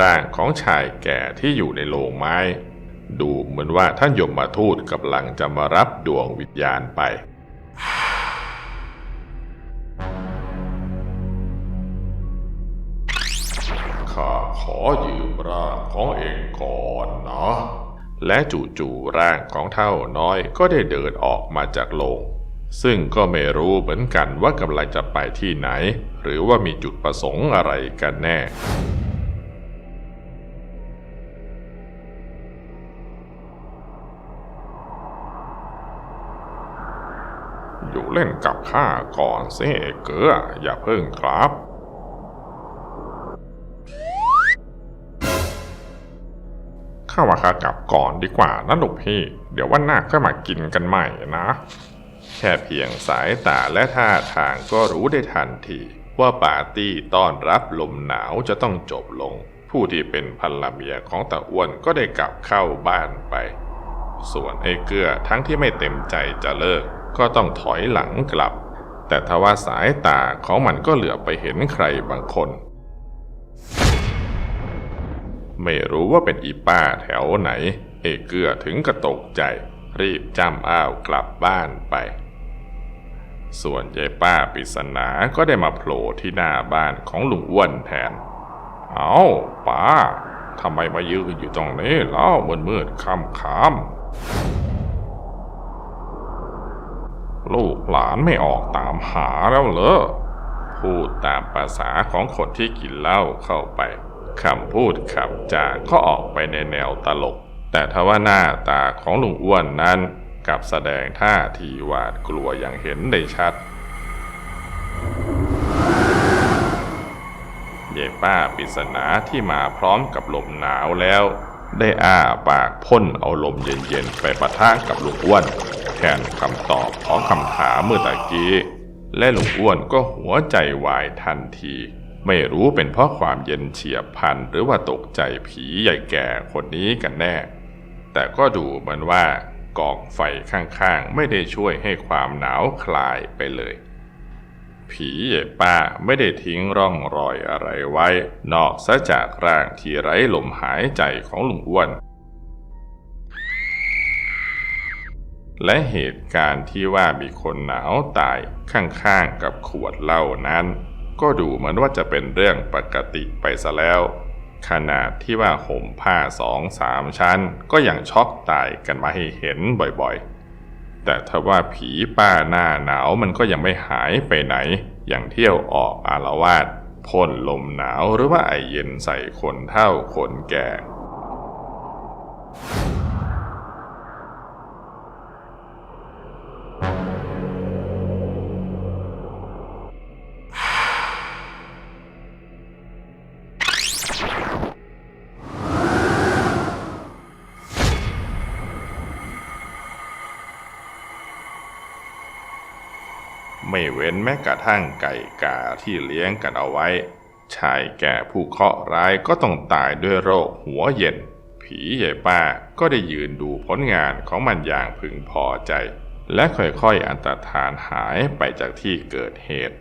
ร่างของชายแก่ที่อยู่ในโลงไม้ ดูเหมือนว่าท่านยมมาทูตกำลังจะมารับดวงวิญญาณไป ข้าขอยืมร่างของเองก่อนนะและจู่ๆร่างของเท่าน้อยก็ได้เดินออกมาจากโลง ซึ่งก็ไม่รู้เหมือนกันว่ากำลังจะไปที่ไหน หรือว่ามีจุดประสงค์อะไรกันแน่ เล่นกับข้าก่อนสิเกืออย่าเพิ่งครับ ข้าว่าข้ากลับก่อนดีกว่านะลูกพี่ เดี๋ยววันหน้าค่อยมากินกันใหม่นะ แค่เพียงสายตาและท่าทางก็รู้ได้ทันทีว่าปาร์ตี้ต้อนรับลมหนาวจะต้องจบลง ผู้ที่เป็นภรรเมียของตาอ้วนก็ได้กลับเข้าบ้านไป ส่วนไอ้เกื้อทั้งที่ไม่เต็มใจจะเลิก ก็ต้องถอยหลังกลับ แต่ทว่าสายตาของมันก็เหลือไปเห็นใครบางคน ไม่รู้ว่าเป็นอีป้าแถวไหน เอกเกื้อถึงกระตกใจ รีบจำอ้าวกลับบ้านไป ส่วนยายป้าปริศนาก็ได้มาโผล่ที่หน้าบ้านของลุงอ้วนแทน เอาป้าทำไมมายืนอยู่ตรงนี้เล่ามืดมืดๆค่ำค่ำ ลูกหลานไม่ออกตามหาแล้วเหรอพูดตามภาษาของคนที่กินเหล้าเข้าไปคำพูดคำจาก็ออกไปในแนวตลก แต่ทว่าหน้าตาของลุงอ้วนนั้นกับแสดงท่าทีหวาดกลัวอย่างเห็นได้ชัดเย่ป้าปริศนาที่มาพร้อมกับลมหนาวแล้ว ได้อ้าปากพ่นเอาลมเย็นๆไปปะทะกับลุงอ้วน ทนคำตอบของคำถามเมื่อตะกี้ และลุงอ้วนก็หัวใจวายทันที ไม่รู้เป็นเพราะความเย็นเฉียบพันหรือว่าตกใจผีใหญ่แก่คนนี้กันแน่ แต่ก็ดูเหมือนว่ากองไฟข้างๆ ไม่ได้ช่วยให้ความหนาวคลายไปเลย ผีใหญ่ป้าไม่ได้ทิ้งร่องรอยอะไรไว้ นอกซะจากร่างที่ไร้ลมหายใจของลุงอ้วน และเหตุการณ์ที่ว่ามีคนหนาวตายข้างๆกับขวดเหล้านั้น ก็ดูเหมือนว่าจะเป็นเรื่องปกติไปซะแล้ว ขนาดที่ว่าห่มผ้าสองสามชั้น ก็ยังช็อกตายกันมาให้เห็นบ่อยๆ แต่ถ้าว่าผีป้าหน้าหนาวมันก็ยังไม่หายไปไหน อย่างเที่ยวออกอารวาสพ่นลมหนาวหรือว่าไอเย็นใส่คนเฒ่าคนแก่ ไม่เว้นแม้กระทั่งไก่กาที่เลี้ยงกันเอาไว้ ชายแก่ผู้เคราะห์ร้ายก็ต้องตายด้วยโรคหัวเย็น ผีใหญ่ป้าก็ได้ยืนดูผลงานของมันอย่างพึงพอใจ และค่อยๆอันตรธานหายไปจากที่เกิดเหตุ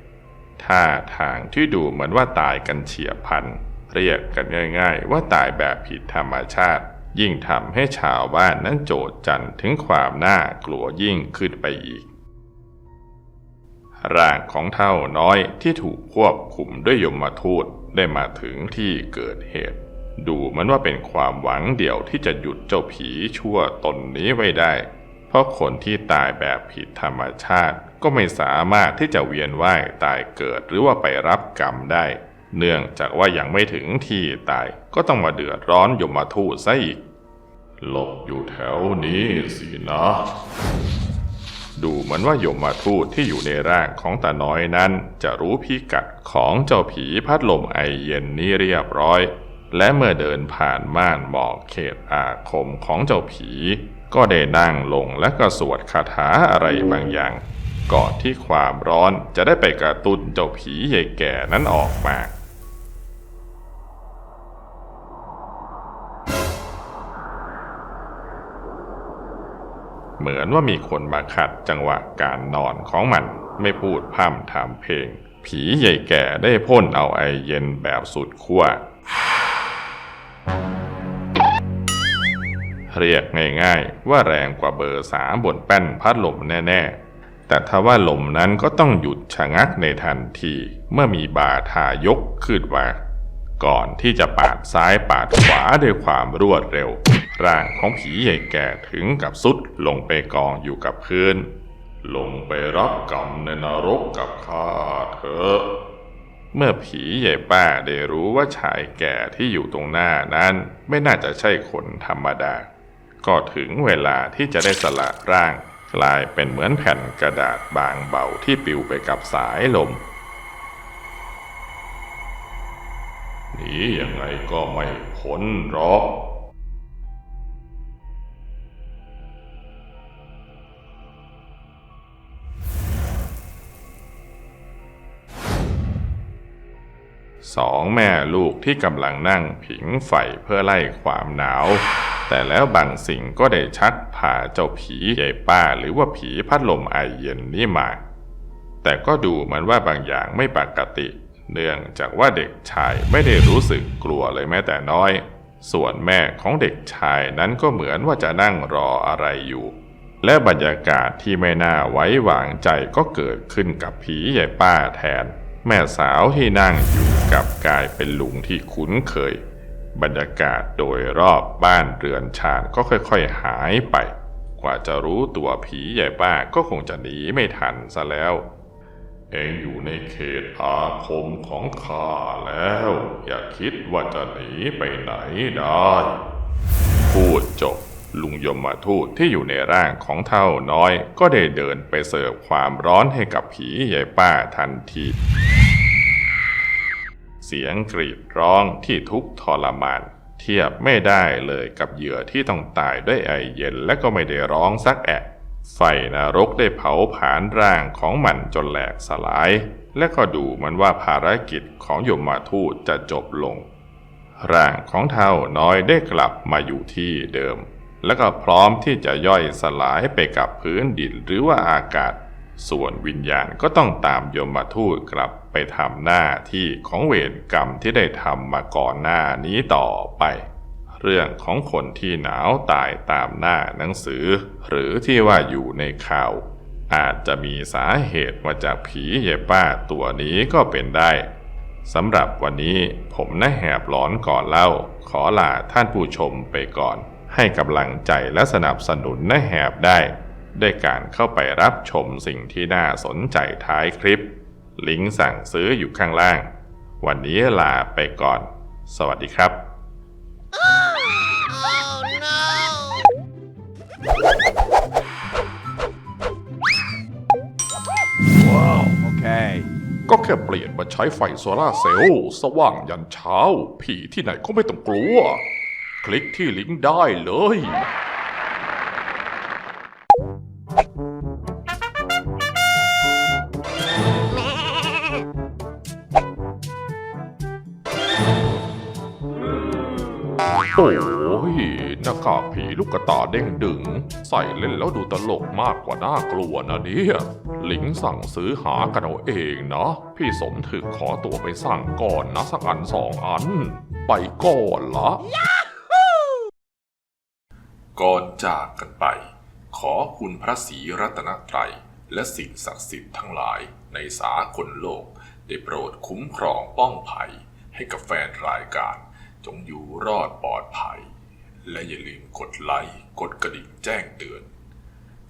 ท่าทางที่ดูเหมือนว่าตายกันเฉียบพลัน เรียกกันง่ายๆ ว่าตายแบบผิดธรรมชาติ ยิ่งทำให้ชาวบ้านนั้นโจดจันถึงความน่ากลัวยิ่งขึ้นไปอีก ร่างของเท่าน้อยที่ถูกควบคุมด้วยยมทูตได้มาถึงที่เกิดเหตุ ดูมือนว่าเป็นความหวังเดียวที่จะหยุดเจ้าผีชั่วตนนี้ไว้ได้ เพราะคนที่ตายแบบผิดธรรมชาติก็ไม่สามารถที่จะเวียนว่ายตายเกิดหรือว่าไปรับกรรมได้ เนื่องจากว่ายังไม่ถึงที่ตายก็ต้องมาเดือดร้อนยมทูตซะอีกหลบอยู่แถวนี้สินะ ดูเหมือนว่ายมทูตที่อยู่ในร่างของตาน้อยนั้น จะรู้พิกัดของเจ้าผีพัดลมไอเย็นนี้เรียบร้อย และเมื่อเดินผ่านม่านหมอกเขตอาคมของเจ้าผี ก็ได้นั่งลงและก็สวดคาถาอะไรบางอย่าง ก่อนที่ความร้อนจะได้ไปกระตุ้นเจ้าผีใหญ่แก่นั้นออกมา เหมือนว่ามีคนมาขัดจังหวะการนอนของมัน ไม่พูดพร่ำทำเพลง ผีใหญ่แก่ได้พ่นเอาไอเย็นแบบสุดขั้วเรียกง่ายๆ ว่าแรงกว่าเบอร์สามบนแป้นพัดลมแน่ ๆ แต่ถ้าว่าลมนั้นก็ต้องหยุดชะงักในทันที เมื่อมีบาทายกขึ้นมาก่อนที่จะปาดซ้ายปาดขวาด้วยความรวดเร็ว ร่างของผีใหญ่แก่ถึงกับสุดลงไปกองอยู่กับพื้น ลงไปรับกรรมในนรกกับข้าเถอะเมื่อผีใหญ่ป้าได้รู้ว่าชายแก่ที่อยู่ตรงหน้านั้นไม่น่าจะใช่คนธรรมดา ก็ถึงเวลาที่จะได้สละร่าง กลายเป็นเหมือนแผ่นกระดาษบางเบาที่ปลิวไปกับสายลมหนียังไงก็ไม่พ้นหรอก สองแม่ลูกที่กำลังนั่งผิงไฟเพื่อไล่ความหนาว แต่แล้วบางสิ่งก็ได้ชักพาเจ้าผีใหญ่ป้าหรือว่าผีพัดลมไอเย็นนี่มา แต่ก็ดูเหมือนว่าบางอย่างไม่ปกติ เนื่องจากว่าเด็กชายไม่ได้รู้สึกกลัวเลยแม้แต่น้อย ส่วนแม่ของเด็กชายนั้นก็เหมือนว่าจะนั่งรออะไรอยู่และบรรยากาศที่ไม่น่าไว้วางใจก็เกิดขึ้นกับผีใหญ่ป้าแทน แม่สาวที่นั่งอยู่กับกลายเป็นลุงที่คุ้นเคย บรรยากาศโดยรอบบ้านเรือนชานก็ค่อยๆหายไป กว่าจะรู้ตัวผีใหญ่ป้าก็คงจะหนีไม่ทันซะแล้ว เองอยู่ในเขตอาคมของข้าแล้ว อย่าคิดว่าจะหนีไปไหนได้ พูดจบ ลุงยมมาทูตที่อยู่ในร่างของเท่าน้อย ก็ได้เดินไปเสิร์ฟความร้อนให้กับผีใหญ่ป้าทันที เสียงกรีดร้องที่ทุกทรมาน เทียบไม่ได้เลยกับเหยื่อที่ต้องตายด้วยไอเย็นและก็ไม่ได้ร้องสักแอะไฟนรกได้เผาผลาญร่างของมันจนแหลกสลาย และก็ดูมันว่าภารกิจของยมมาทูตจะจบลง ร่างของเท่าน้อยได้กลับมาอยู่ที่เดิม และก็พร้อมที่จะย่อยสลายไปกับพื้นดินหรือว่าอากาศ ส่วนวิญญาณก็ต้องตามยมมาทูตกลับไปทำหน้าที่ของเวรกรรมที่ได้ทำมาก่อนหน้านี้ต่อไป เรื่องของคนที่หนาวตายตามหน้าหนังสือ หรือที่ว่าอยู่ในข่าว อาจจะมีสาเหตุมาจากผีเยป้าตัวนี้ก็เป็นได้สำหรับวันนี้ผมนะแหบหลอนก่อนเล่า ขอลาท่านผู้ชมไปก่อน ให้กำลังใจและสนับสนุนนะแหบได้ ด้วยการเข้าไปรับชมสิ่งที่น่าสนใจท้ายคลิป ลิงก์สั่งซื้ออยู่ข้างล่าง วันนี้ลาไปก่อน สวัสดีครับ Okay. ก็แค่เปลี่ยนมาใช้ไฟโซลาร์เซลล์สว่างยันเช้า ผีที่ไหนก็ไม่ต้องกลัว คลิกที่ลิงก์ได้เลยโอ้ยหน้ากากผีลูกกระตาเด้งดึง ใส่เล่นแล้วดูตลกมากกว่าน่ากลัวนะเนี่ยลิงสั่งซื้อหากันเอาเองนะ พี่สมถึกขอตัวไปสั่งก่อนนะสักอันสองอัน ไปก่อนละ ก่อนจากกันไป ขอคุณพระศรีรัตนตรัย และสิ่งศักดิ์สิทธิ์ทั้งหลายในสากลโลก ได้โปรดคุ้มครองป้องภัย ให้กับแฟนรายการ จงอยู่รอดปลอดภัย และอย่าลืมกดไลค์กดกระดิ่งแจ้งเตือน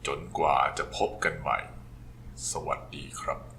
จนกว่าจะพบกันใหม่ สวัสดีครับ